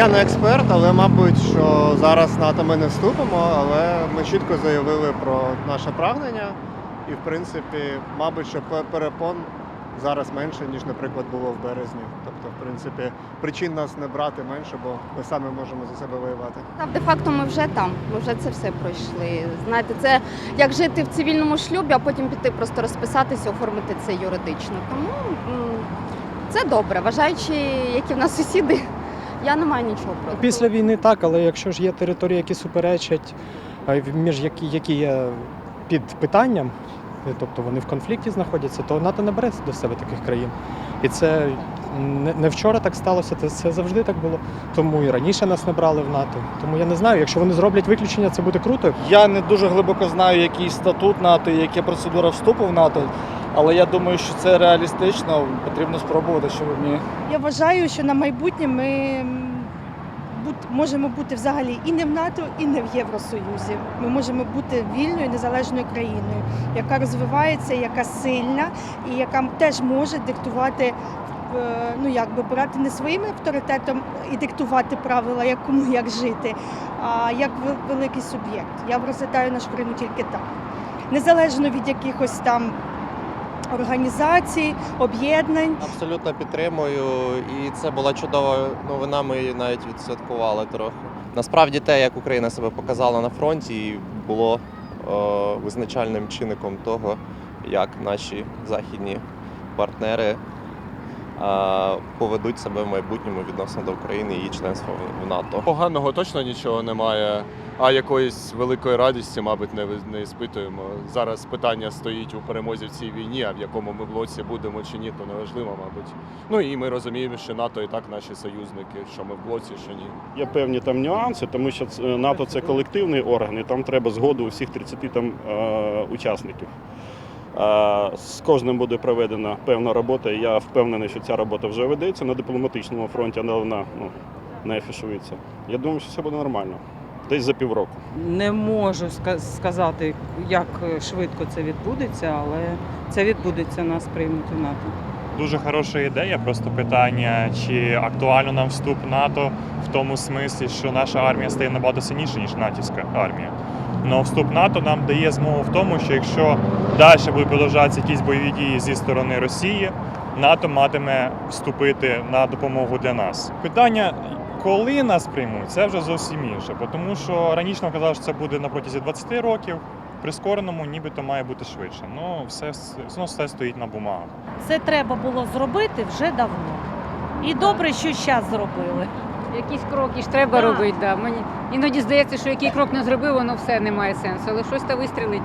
Я не експерт, але мабуть, що зараз НАТО ми не вступимо, але ми чітко заявили про наше прагнення. І в принципі, мабуть, що перепон зараз менше, ніж, наприклад, було в березні. Тобто, в принципі, причин нас не брати менше, бо ми самі можемо за себе воювати. Де-факто ми вже там, ми вже це все пройшли. Знаєте, це як жити в цивільному шлюбі, а потім піти просто розписатися, оформити це юридично. Тому це добре. Вважаючи, які в нас сусіди, я не маю нічого проти. Після війни так, але якщо ж є території, які суперечать, між які, які є під питанням, тобто вони в конфлікті знаходяться, то НАТО не бере до себе таких країн. І це не, вчора так сталося, це, завжди так було. Тому і раніше нас не брали в НАТО. Тому я не знаю, якщо вони зроблять виключення, це буде круто. Я не дуже глибоко знаю, який статут НАТО і яка процедура вступу в НАТО, але я думаю, що це реалістично. Потрібно спробувати, що ні. Я вважаю, що на майбутнє ми можемо бути взагалі і не в НАТО, і не в Євросоюзі. Ми можемо бути вільною незалежною країною, яка розвивається, яка сильна і яка теж може диктувати. Е, Ну, якби брати не своїм авторитетом і диктувати правила, як кому як жити, а як великий суб'єкт. Я розглядаю нашу країну тільки так. Незалежно від якихось там організацій, об'єднань. Абсолютно підтримую, і це була чудова новина. Ми її навіть відсвяткували трохи. Насправді, те, як Україна себе показала на фронті, було е, визначальним чинником того, як наші західні партнери поведуть себе в майбутньому відносно до України і її членства в- НАТО. Поганого точно нічого немає, а якоїсь великої радісті, мабуть, не, ви- не іспитуємо. Зараз питання стоїть у перемозі в цій війні, а в якому ми блоці будемо чи ні, то неважливо, мабуть. Ну і ми розуміємо, що НАТО і так наші союзники, що ми в блоці, що ні. Є певні там нюанси, тому що НАТО це колективний орган, і там треба згоду усіх 30 там е, учасників. Е, з кожним буде проведена певна робота. і Я впевнений, що ця робота вже ведеться на дипломатичному фронті, але вона ну, не афішується. Я думаю, що все буде нормально. Десь за півроку. Не можу сказати, як швидко це відбудеться, але це відбудеться, нас приймуть у НАТО. Дуже хороша ідея. Просто питання, чи актуально нам вступ в НАТО в тому смислі, що наша армія стає набагато сильніша, ніж натівська армія. Но вступ НАТО нам дає змогу в тому, що якщо далі будуть продовжуватися якісь бойові дії зі сторони Росії, НАТО матиме вступити на допомогу для нас. Питання. Коли нас приймуть, це вже зовсім інше, тому що раніше нам казали, що це буде на протязі 20 років, прискореному нібито має бути швидше. Ну, все, все, все стоїть на бумагах. Це треба було зробити вже давно. І добре, що зараз зробили. Якісь кроки ж треба робити. Да. Мені іноді здається, що який крок не зробив, воно все не має сенсу. Але щось та вистрілить.